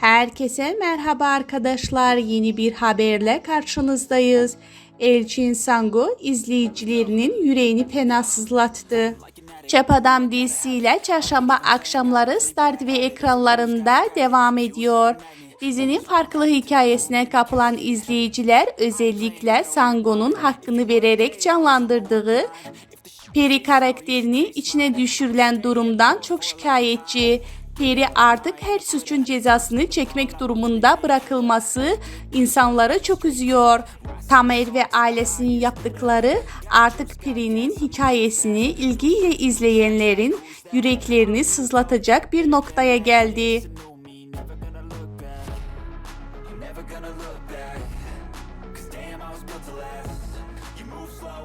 Herkese merhaba arkadaşlar. Yeni bir haberle karşınızdayız. Elçin Sango izleyicilerinin yüreğini fena sızlattı. Çöp Adam dizisiyle çarşamba akşamları Star TV ekranlarında devam ediyor. Dizinin farklı hikayesine kapılan izleyiciler özellikle Sango'nun hakkını vererek canlandırdığı Peri karakterini içine düşürülen durumdan çok şikayetçi. Peri artık her suçun cezasını çekmek durumunda bırakılması insanları çok üzüyor. Tamer ve ailesinin yaptıkları artık Peri'nin hikayesini ilgiyle izleyenlerin yüreklerini sızlatacak bir noktaya geldi. gonna look back Cause damn I was built to last You move slow